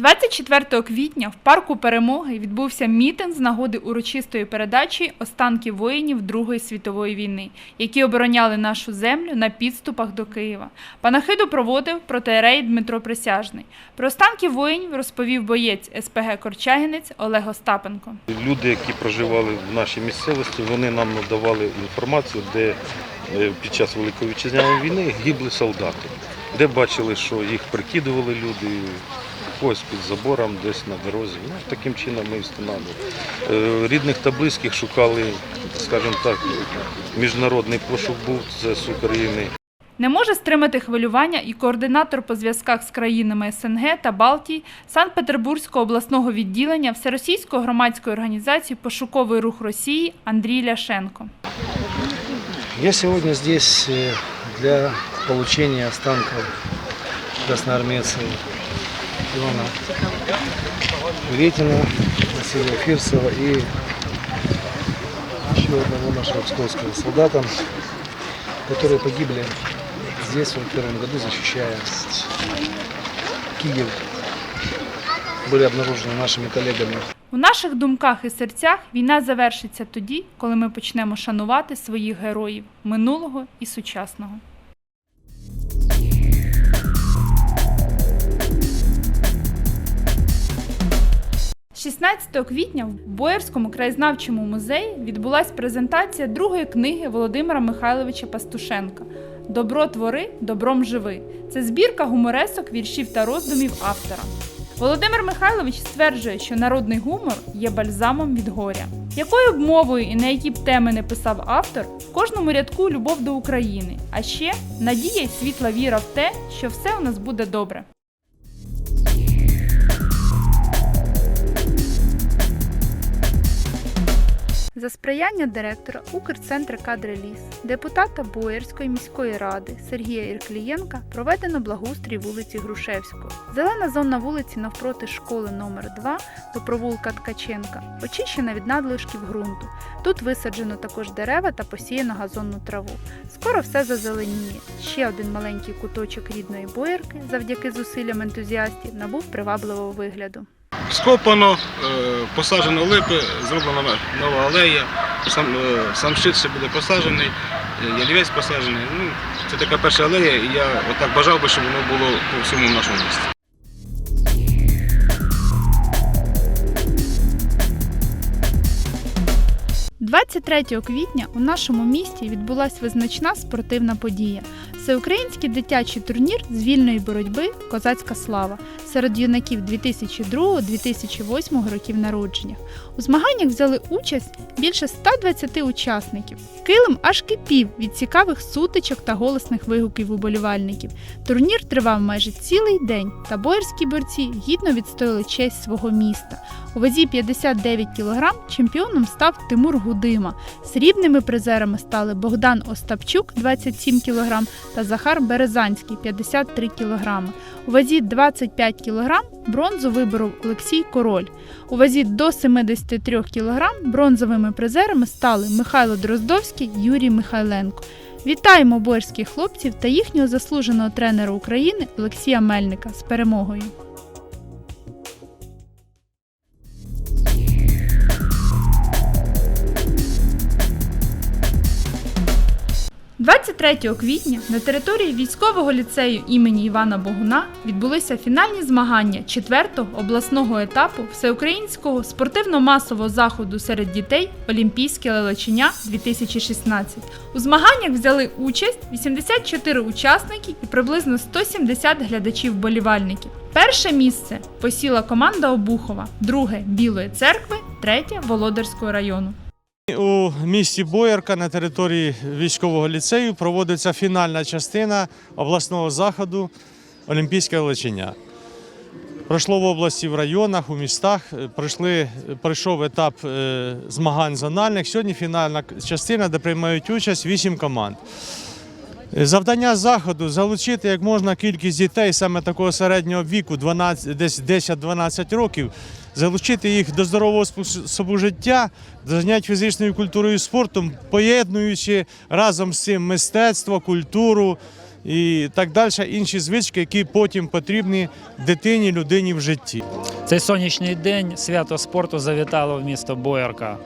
24 квітня в парку Перемоги відбувся мітинг з нагоди урочистої передачі останків воїнів Другої світової війни, які обороняли нашу землю на підступах до Києва. Панахиду проводив протеерей Дмитро Присяжний. Про останки воїнів розповів боєць СПГ Корчагінець Олег Остапенко. Люди, які проживали в нашій місцевості, вони нам надавали інформацію, де е, під час Великої вітчизняної війни гибли солдати, де бачили, що їх прикидували люди, когось під забором, десь на дорозі. Ну, таким чином ми і встановлювали. Е, Рідних та близьких шукали, скажімо так, міжнародний пошук був це з України. Не може стримати хвилювання і координатор по зв'язках з країнами СНГ та Балтії Санкт-Петербурзького обласного відділення Всеросійської громадської організації Пошуковий рух Росії Андрій Ляшенко. Я сегодня здесь э, для получения останков красноармейца Ивана Ветина, Василия Фирсова и еще одного нашего псковского солдата, которые погибли здесь в первом году, защищая Киев. Были обнаружены нашими коллегами У наших думках і серцях війна завершиться тоді, коли ми почнемо шанувати своїх героїв минулого і сучасного. – 16 квітня в Боярському краєзнавчому музеї відбулася презентація другої книги Володимира Михайловича Пастушенка Добро твори, добром живи. Це збірка гуморесок, віршів та роздумів автора. Володимир Михайлович стверджує, що народний гумор є бальзамом від горя. Якою б мовою і на які б теми не писав автор, в кожному рядку любов до України, а ще надія й світла віра в те, що все у нас буде добре. За сприяння директора Укрцентра кадри ліс, депутата Боярської міської ради Сергія Ірклієнка проведено благоустрій вулиці Грушевського. Зелена зона вулиці навпроти школи номер 2 до провулка Ткаченка очищена від надлишків ґрунту. Тут висаджено також дерева та посіяно газонну траву. Скоро все зазеленіє. Ще один маленький куточок рідної боярки, завдяки зусиллям ентузіастів, набув привабливого вигляду. Скопано, е, посаджено липи, зроблена нова алея, сам, е, сам щит ще буде посаджений, е, ялівець посаджений. Ну, це така перша алея, і я отак бажав би, щоб воно було по всьому нашому місті. – 23 квітня у нашому місті відбулася визначна спортивна подія. Всеукраїнський дитячий турнір з вільної боротьби Козацька слава серед юнаків 2002-2008 років народження. У змаганнях взяли участь більше 120 учасників. Килим аж кипів від цікавих сутичок та голосних вигуків уболівальників. Турнір тривав майже цілий день, та боярські борці гідно відстояли честь свого міста. У вазі 59 кг чемпіоном став Тимур Гудима. Срібними призерами стали Богдан Остапчук 27 кг та Захар Березанський 53 кг. У вазі 25 кг бронзу виборов Олексій Король. У вазі до 73 кг бронзовими призерами стали Михайло Дроздовський, Юрій Михайленко. Вітаємо боярських хлопців та їхнього заслуженого тренера України Олексія Мельника з перемогою. – 23 квітня на території військового ліцею імені Івана Богуна відбулися фінальні змагання 4-го обласного етапу всеукраїнського спортивно-масового заходу серед дітей Олімпійське лелечення 2016. У змаганнях взяли участь 84 учасники і приблизно 170 глядачів-болівальників. Перше місце посіла команда Обухова, друге Білої церкви, третє Володарського району. У місті Боярка на території військового ліцею проводиться фінальна частина обласного заходу Олімпійське величення. Пройшло в області, в районах, у містах. Пройшли, пройшов етап е, змагань зональних. Сьогодні фінальна частина, де приймають участь 8 команд. Завдання заходу залучити як можна кількість дітей саме такого середнього віку, 12, десь 10-12 років, залучити їх до здорового способу життя, до занять фізичною культурою і спортом, поєднуючи разом з цим мистецтво, культуру, і так далі, інші звички, які потім потрібні дитині, людині в житті. Цей сонячний день свято спорту завітало в місто Боярка.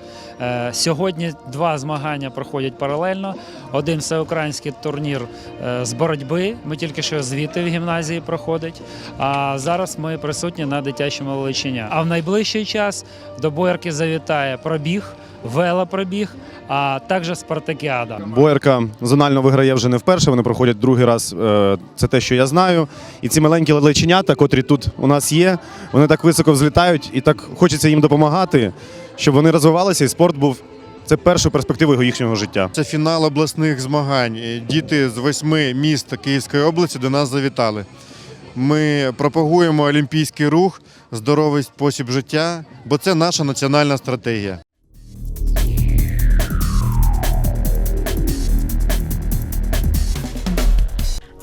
Е, Сьогодні два змагання проходять паралельно. Один всеукраїнський турнір е, з боротьби. Ми тільки що звідти в гімназії проходить. А зараз ми присутні на дитячому Величиня. А в найближчий час до Боярки завітає пробіг, велопробіг, а також спартакіада. Боярка зонально виграє вже не вперше. Вони проходять другий раз. е, Це те, що я знаю. І ці маленькі лелеченята, котрі тут у нас є, вони так високо взлітають, і так хочеться їм допомагати, щоб вони розвивалися, і спорт був це першою перспективою їхнього життя. Це фінал обласних змагань. Діти з восьми міст Київської області до нас завітали. Ми пропагуємо олімпійський рух, здоровий спосіб життя, бо це наша національна стратегія. –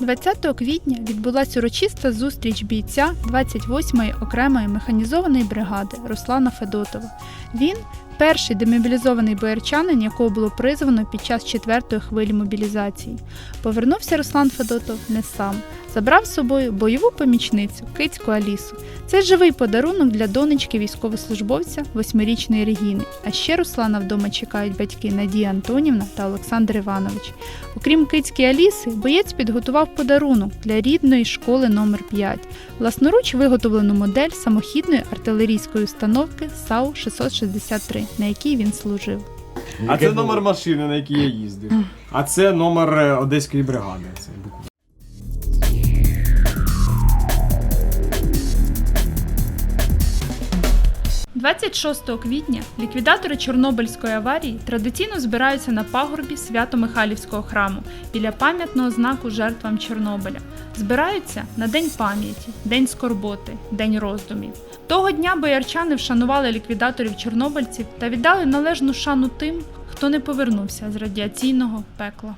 20 квітня відбулася урочиста зустріч бійця 28-ї окремої механізованої бригади Руслана Федотова. Він перший демобілізований боярчанин, якого було призвано під час четвертої хвилі мобілізації. Повернувся Руслан Федотов не сам. Забрав з собою бойову помічницю Кицьку Алісу. Це живий подарунок для донечки військовослужбовця восьмирічної Регіни. А ще Руслана вдома чекають батьки Надія Антонівна та Олександр Іванович. Окрім кицькі Аліси, боєць підготував подарунок для рідної школи номер 5 власноруч виготовлену модель самохідної артилерійської установки САУ 663, на якій він служив. А це номер машини, на якій я їздив. А це номер е, Одеської бригади. Це 26 квітня ліквідатори Чорнобильської аварії традиційно збираються на пагорбі Свято-Михайлівського храму біля пам'ятного знаку жертвам Чорнобиля. Збираються на День пам'яті, День скорботи, День роздумів. Того дня боярчани вшанували ліквідаторів чорнобильців та віддали належну шану тим, хто не повернувся з радіаційного пекла.